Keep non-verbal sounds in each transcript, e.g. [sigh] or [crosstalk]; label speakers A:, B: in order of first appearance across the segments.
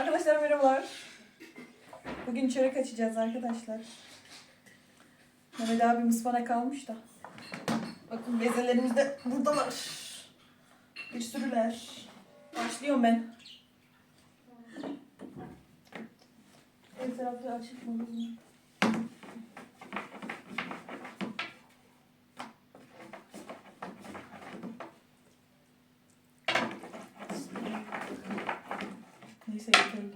A: Arkadaşlar merhabalar. Bugün çörek açacağız arkadaşlar. Mehmet abi ıspanak kalmış da. Bakın bezelerimiz de buradalar. Bir sürüler. Başlıyorum ben. El tarafı açık mı? Neyse yeterli.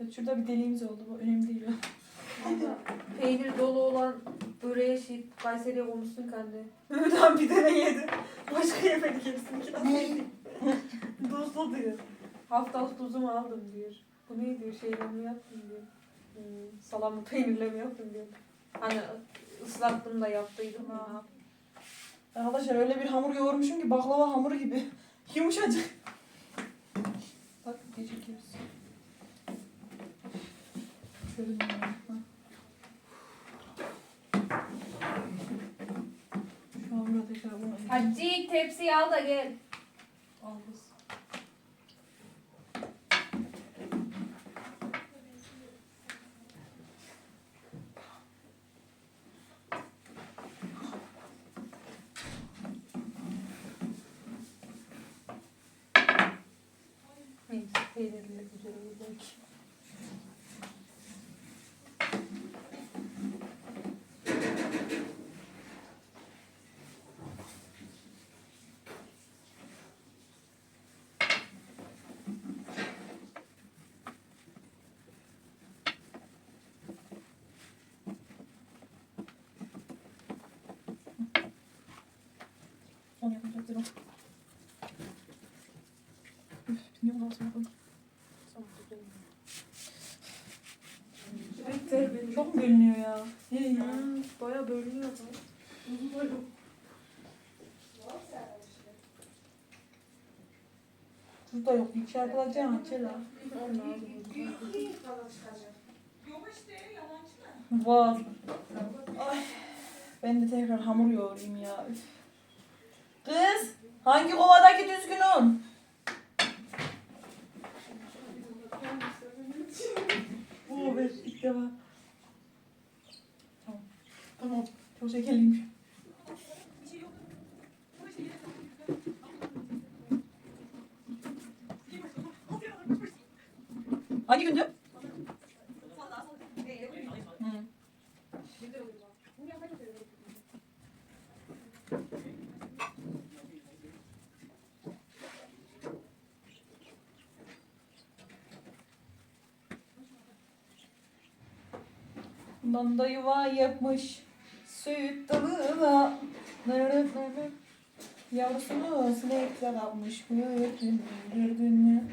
A: Evet, şurada bir deliğimiz oldu. Bu önemli değil. [laughs]
B: Peynir dolu olan böreğe şey Kayseri'ye koymuşsun kendi.
A: Mehmet abi bir tane yedi. Başka yemedik hepsini. Kiraz [laughs] Tuzlu diyor.
B: Haftalık tuzumu aldım diyor. Bu ne diyor şeyle mi yaptın diyor. Hmm, salamı peynirle mi yaptın diyor. Hani ıslattım da yaptıydım ha.
A: Arkadaşlar öyle bir hamur yoğurmuşum ki baklava hamuru gibi. [laughs] Yumuşacık. Bak gecikiyoruz. Ha. Şu
B: Hacı tepsiyi al da gel.
A: al kız.
B: Neyse peynirli güzel olur belki.
A: Onu yapacaktır o. Üf, niye sonra koydum?
B: Tamam, güzel.
A: Çok mu görünüyor ya?
B: Baya bölünüyor lan.
A: Burada yok. Bir çarpılacağım. Çela. Var. Ay. Ben de tekrar hamur yoğurayım ya. Üf. Kız. Hangi kovadaki düzgün un? [laughs] Oo ilk defa. Tamam. Tamam. Çok şekerliymiş. Hangi gündü? Hı. Bundan da yuva yapmış süt dalına Yavrusunu sinekler almış gördün mü?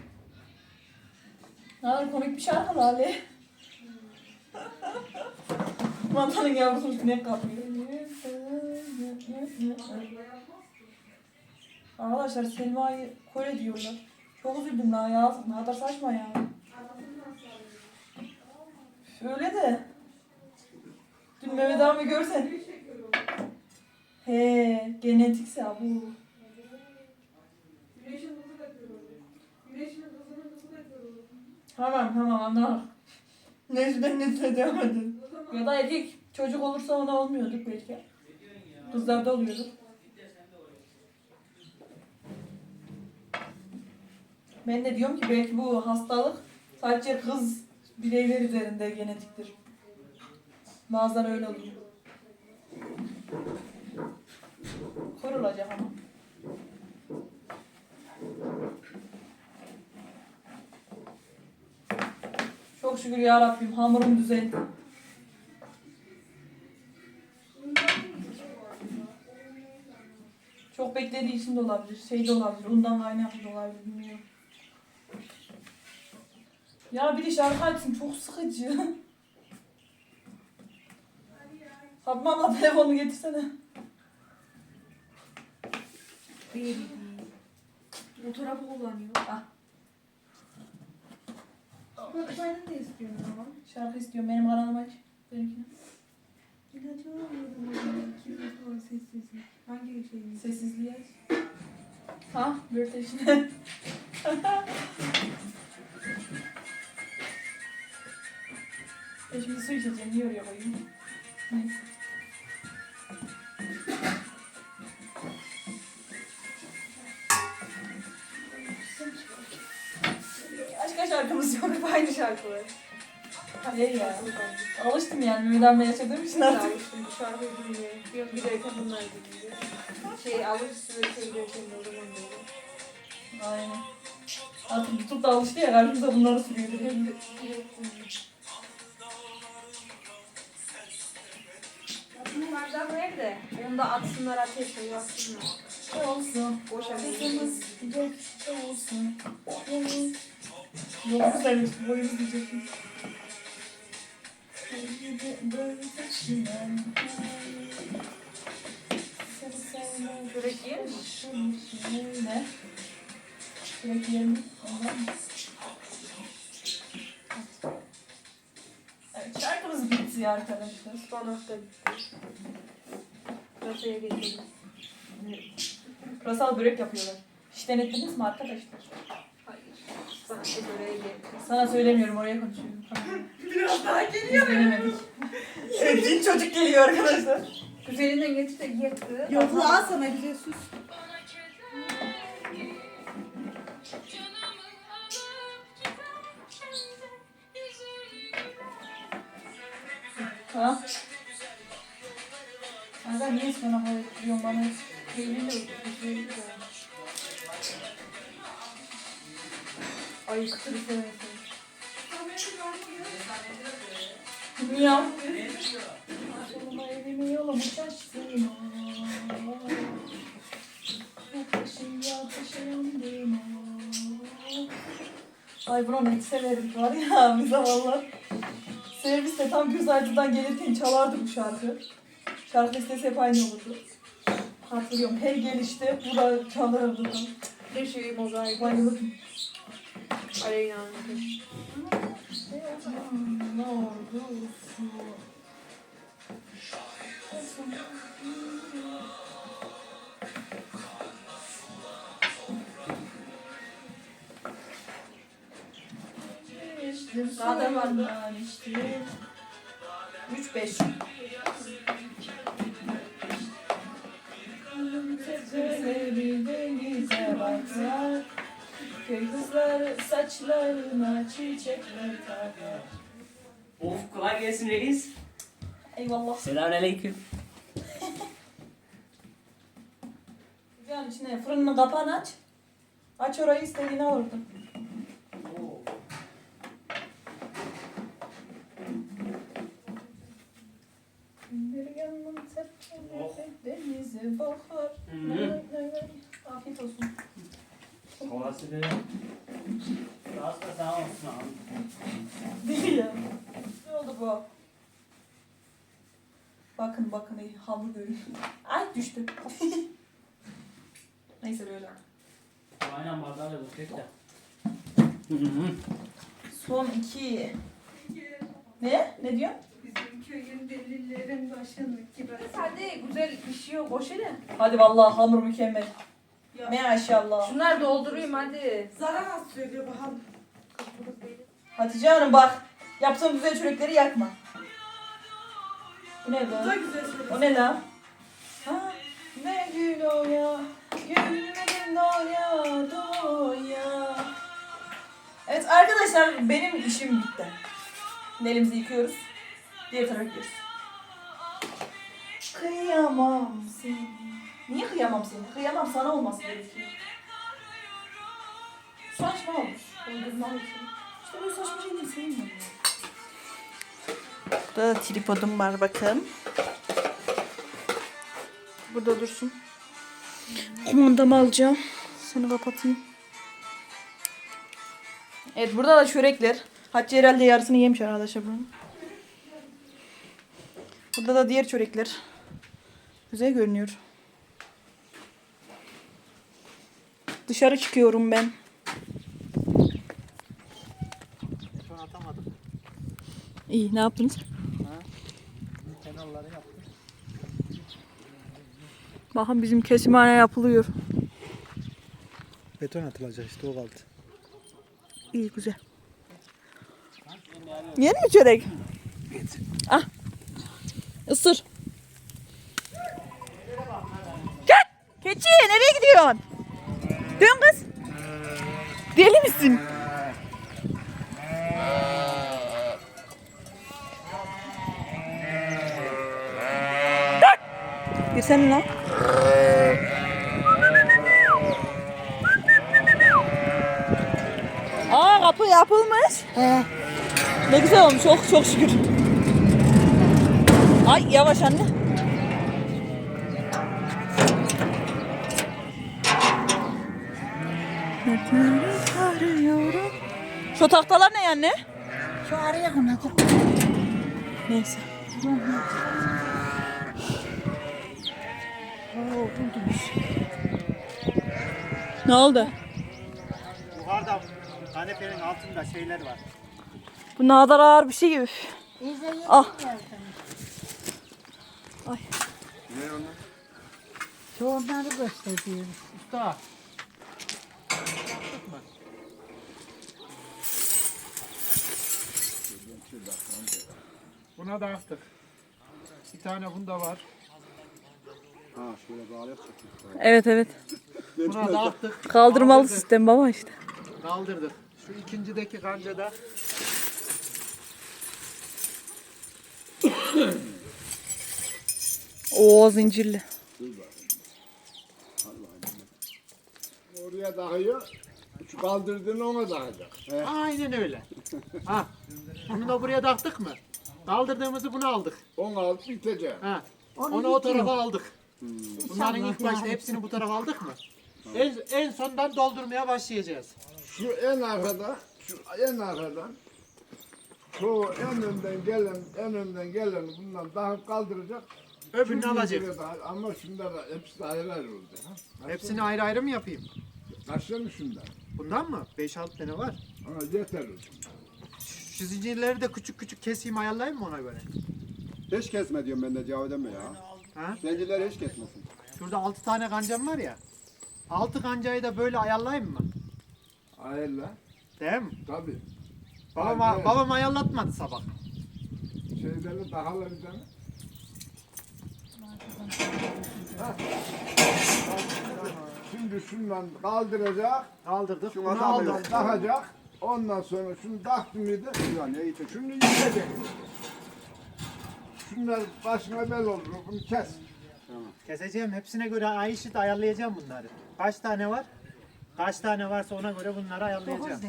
A: Ha komik bir şarkı Lale. [laughs] Mantanın yavrusunu sinek kapıyor. Arkadaşlar Selma'yı Kore diyorlar. Çok üzüldüm lan ya. Ne kadar saçma ya. Öyle de. Dün Mehmet abi görsen. He, genetikse bu. Tamam tamam anladım. Neyse neyse devam edin. Ya da erkek çocuk olursa ona olmuyorduk belki. Kızlarda oluyordu. Ben de diyorum ki belki bu hastalık sadece kız bireyler üzerinde genetiktir. Bazıları öyle oluyor. Korulacak ama. Çok şükür ya Rabbim hamurum düzeldi. Çok beklediği için de olabilir. Şey de olabilir. Ondan kaynaklı da olabilir. Bilmiyorum. Ya bir de şarkı açsın. Çok sıkıcı. [laughs] Fatma abla [laughs] telefonu getirsene.
B: Değil. Fotoğrafı kullanıyor.
A: Ah.
B: Bak ben de istiyorum ama.
A: Şarkı istiyorum. Benim kanalımı aç. Benimkini.
B: Kim sessizlik. Hangi şey?
A: Sessizliği aç. Ha? Börteşine. [laughs] Ben Şimdi su içeceğim. Niye oraya koyayım? Neyse. Şarkımız yok.
B: Hep [laughs] aynı şarkılar.
A: Hayır ya. Alıştım yani abimle yaşadığım için artık.
B: alıştım bu şarkıyı dinliyorum. Yok giderken bunlar dinliyor. Şey alıştı ve şey giderken de o zaman böyle.
A: Aynen. Artık YouTube'da alıştı ya karşımıza bunları sürüyor.
B: Bunlardan nerede? Onu da atsınlar ateşe yaksınlar.
A: Olsun.
B: Boşa
A: gidecek olsun. Yolumuz vermiş, boyumuz diyecektim.
B: Börek yer mi?
A: Ne? Börek yiyelim. Ondan mı? Evet, şarkımız bitti arkadaşlar.
B: Son hafta bitti. Masaya geçelim.
A: Pırasal börek yapıyorlar. Hiç denettiniz mi arkadaşlar?
B: Sana
A: söylemiyorum oraya konuşuyorum.
C: Biraz daha geliyor.
A: Denemedik. evet, cin çocuk geliyor arkadaşlar.
B: Güzelinden getir de yırttı.
C: Yokluğu al sana güzel sus.
A: Ha? Kanka niye sana hayır diyorsun bana?
B: Peynirle güzel Ay kıtırı seversin.
A: Niye? Evimi yolumu şaştım. Yaklaşınca ateşe yandım. Ay buna ne severim var ya [laughs] bir zamanlar. Serviste tam Güzelci'den gelirken çalardı bu şarkı. Şarkı listesi hep aynı olurdu. Hatırlıyorum her gelişte bura çalardı.
B: Bir şey mozaik.
A: Bayılırdım.
B: Aleyna'nın.
A: Ne oldu?
B: Zaten vardı.
A: 3 5 Köy saçlarına çiçekler takar.
D: Of kolay gelsin reis.
A: Eyvallah.
D: Selamünaleyküm.
A: Yani içine fırının kapağını aç. Aç orayı istediğini al oradan. Bir yanım denize bakar. Nay. Afiyet olsun.
D: Kolası be. Biraz da sağ olsun abi.
A: Değil ya. Ne oldu bu? Bakın bakın iyi hamur görün. Ay düştü. [laughs] Neyse böyle.
D: Aynen bardağıyla dökecek de. Hı hı.
A: Son iki. Ne? Ne diyor?
C: Bizim köyün delilerin başını gibi.
B: Hadi güzel pişiyor. Boş hele.
A: Hadi vallahi hamur mükemmel.
C: Ya.
A: Maşallah.
B: Şunları doldurayım hadi.
C: Zarar az söylüyor bakalım.
A: Hatice Hanım bak. Yaptığım güzel çörekleri yakma. Bu ne
C: Bu da
A: be?
C: güzel söylüyor.
A: O ne la? Ha, ne gül o ya. Gülmedim doya doya. Evet arkadaşlar benim işim bitti. Elimizi yıkıyoruz. Diğer tarafa gidiyoruz. Kıyamam seni. Niye kıyamam seni? Kıyamam sana olması gerekiyor. Saçma olmuş. Uydurma olmuş. İşte böyle saçma şeyleri sevmiyorum. Burada da tripodum var bakın. Burada dursun. Kumandamı alacağım. Seni kapatayım. Evet burada da çörekler. Hatice herhalde yarısını yemiş arkadaşlar bunun. Burada da diğer çörekler. Güzel görünüyor. Dışarı çıkıyorum ben.
E: Beton atamadık.
A: İyi ne yaptınız?
E: Kenarları yaptık.
A: Bakın bizim kesimhane yapılıyor.
E: Beton atılacak işte o kaldı.
A: İyi güzel. Yeni mi çörek? Ah. Isır. Gel. Keçi nereye gidiyorsun? Dön kız. Deli misin? Dur. Girsene lan. Aa kapı yapılmış. Ne güzel olmuş. Oh çok şükür. Ay yavaş anne. Şu tahtalar ne anne?
C: Şu araya konacak.
A: Neyse. Ne oldu?
E: Yukarıda kanepenin altında şeyler var.
A: Bu ne kadar ağır bir şey gibi. Ah. Ay.
C: Çoğunları gösteriyor.
E: Usta. Buna da attık. Bir tane bunda var.
F: Ha şöyle bağlayak
A: Evet evet.
E: Buna da attık.
A: Kaldırmalı
E: Kaldırdık.
A: sistem baba işte.
E: Kaldırdık. Şu ikincideki kancada [coughs]
A: Oo zincirli.
F: Oraya dağıyor. Şu kaldırdığını ona dağacak.
E: aynen öyle. ha. Bunu da buraya taktık mı? Kaldırdığımızı bunu aldık.
F: Onu alıp bitecek.
E: Ha. Onu, o tarafa aldık. Bunların ilk başta hepsini bu tarafa aldık mı? En, en sondan doldurmaya başlayacağız.
F: Şu en arkada, şu en arkadan çoğu en önden gelen, en önden gelen bundan daha kaldıracak.
E: Öbürünü
F: Şu
E: alacak.
F: dağ- Ama şunlar da hepsi ayrı ayrı oldu. Ha?
E: Hepsini ayrı ayrı mı yapayım?
F: Kaçtan şundan?
E: Bundan mı? 5-6 tane var.
F: Ama yeter olsun.
E: Şu zincirleri de küçük küçük keseyim ayarlayayım mı ona göre?
F: Hiç kesme diyorum ben de Cavit emmi ya.
E: Ha?
F: Hiç kesmesin.
E: Şurada 6 tane kancam var ya. 6 kancayı da böyle ayarlayayım mı?
F: Ayırla.
E: Değil mi?
F: Tabii.
E: Babam,
F: Aynen.
E: babam ayarlatmadı sabah.
F: Şeyleri daha bir tane. Şimdi şundan kaldıracak.
E: Kaldırdık.
F: Şunu
E: Bunu
F: aldık.
E: aldık.
F: Takacak. Ondan sonra şunu taktı mıydı? Ya ne yiyecek? Şunu yiyecek. Şunlar başına bel olur. Bunu kes.
E: Keseceğim. Hepsine göre eşit ayarlayacağım bunları. Kaç tane var? Kaç tane varsa ona göre bunları ayarlayacağım.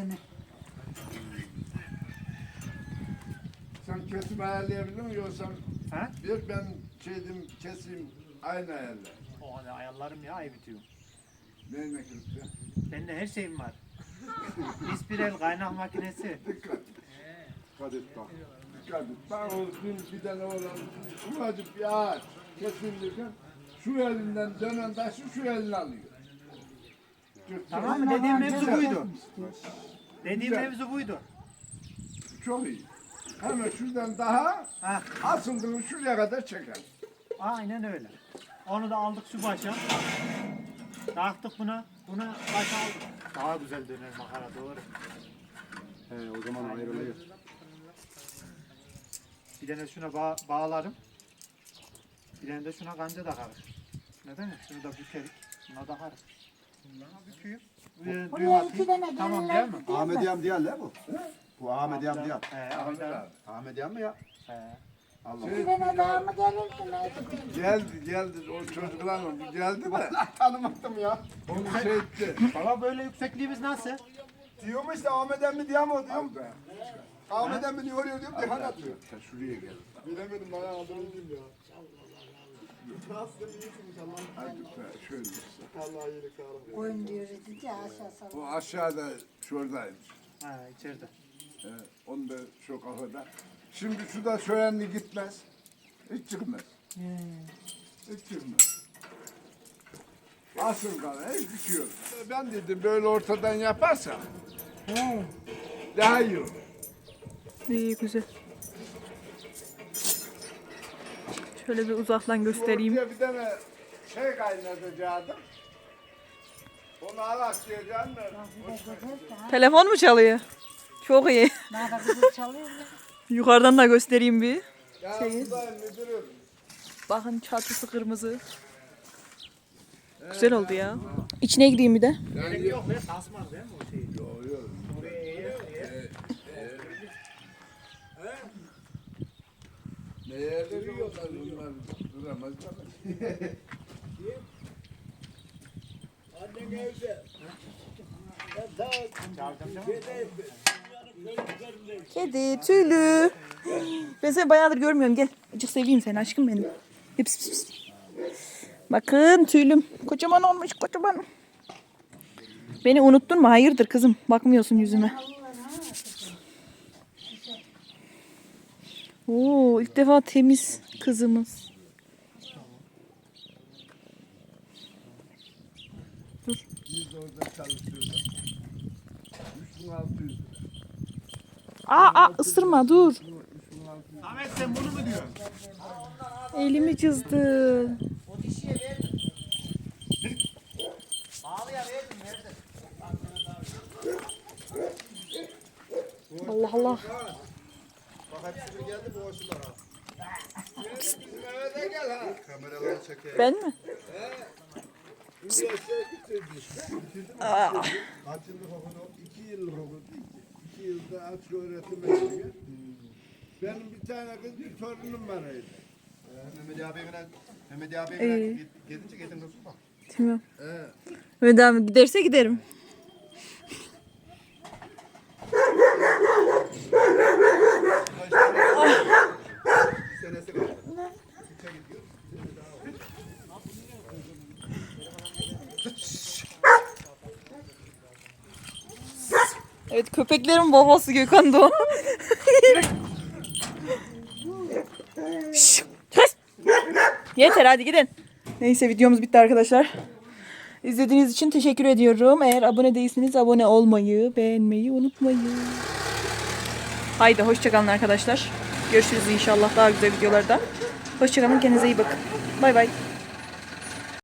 F: Sen kesip ayarlayabilir misin? Yoksa
E: Ha?
F: bir ben şeydim keseyim aynı ayarla.
E: O da ayarlarım ya ay bitiyor.
F: Neyine keseceğim?
E: Bende her şeyim var. İspirel kaynak makinesi.
F: Dikkat. Dikkat et bak. Dikkat et. Bak o dün bir tane olan ufacık bir ağaç kesilirken şu elinden dönen taşı şu eline alıyor.
E: Tamam mı? Dediğim mevzu buydu. Dediğim
F: Güzel.
E: mevzu buydu.
F: Çok iyi. Hemen şuradan daha
E: Ha,
F: asıldığını şuraya kadar çeker.
E: aynen öyle. Onu da aldık şu başa. Taktık buna. Buna başa aldık. Daha güzel döner makara doğru.
F: He o zaman ayrılıyor.
E: Bir tane şuna bağ bağlarım. Bir tane de şuna kanca takarız. Neden mi? Şunu da bükerik. Şuna takarız. Bunları büküyüm. Buraya düğüm atayım. Tamam değil mi?
F: Ahmet Yam diye la bu. Bu Ahmet Yam diye.
E: He, Ahmet abi.
F: Ahmet Yam mı ya?
E: He.
F: Allah.
C: Birine daha mı gelirsin?
F: Geldi geldi o çocuklar mı geldi de. Tanımadım ya. Onu şey etti.
E: Baba böyle yüksekliğimiz nasıl?
F: Diyorum işte Ahmet Emmi diye mi o diyorum. Ahmet Emmi diyor diyor diyorum diye atıyor. Sen şuraya gel. Bilemedim bayağı aldırıcıyım ya. Hadi be, şöyle.
C: Oyun diyor dedi aşağı
F: O aşağıda şuradaymış.
E: Ha içeride.
F: He, onu da şu kafada. Şimdi şu da şöyle gitmez. Hiç çıkmaz. Hiç çıkmaz. Asıl kalan hiç bitiyor. Ben dedim böyle ortadan yaparsam daha iyi olur.
A: İyi güzel. Şöyle bir uzaktan göstereyim.
F: Ortaya bir tane şey kaynatacaktım. Onu alak diyeceğim de.
A: Telefon mu çalıyor? Çok iyi.
C: Nerede kızı çalıyor?
A: Yukarıdan da göstereyim bir.
F: Ya
A: Şeyi.
F: buradayım müdürüm.
A: Bakın çatısı kırmızı. Güzel oldu ya. İçine gireyim bir de.
F: Yani
E: Yok be tasmaz değil mi o şeyi?
F: Yok yok. Ne yerde yiyorlar bunlar duramaz tabii. Annen evde.
A: Kedi, tüylü. Ben seni bayağıdır görmüyorum. Gel. Acık seveyim seni aşkım benim. Pıs pıs pıs. Bakın tüylüm. Kocaman olmuş kocaman. Beni unuttun mu? Hayırdır kızım? Bakmıyorsun yüzüme. Oo, ilk defa temiz kızımız.
F: Biz. 3600 lira.
A: Aa, aa ısırma dur.
F: 3600
E: Ahmet sen bunu mu diyorsun?
A: Elimi cızdı.
E: O dişiye verdim. Ağlıya verdim verdim.
A: Allah Allah.
E: Bak hepsi bir geldi bu
F: gel ha.
E: Kameraları çeker.
A: Ben mi?
F: Üniversiteye bitirdik. Bitirdim.
A: Aa.
F: Kaç yıllık okudum? İki yıllık okudum. Yılda açık öğretim eğitimi. Benim bir tane kız bir torunum var öyle.
E: Mehmet abimle Mehmet
A: İyi.
E: abimle gidince gidin kızım bak.
A: Tamam.
F: He.
A: Mehmet abi giderse giderim.
E: Senesi kaldı.
A: Evet köpeklerin babası Gökhan Doğan. Şşş, kes. Yeter hadi gidin. Neyse videomuz bitti arkadaşlar. İzlediğiniz için teşekkür ediyorum. Eğer abone değilseniz abone olmayı, beğenmeyi unutmayın. Haydi hoşçakalın arkadaşlar. Görüşürüz inşallah daha güzel videolarda. Hoşçakalın kendinize iyi bakın. Bay bay.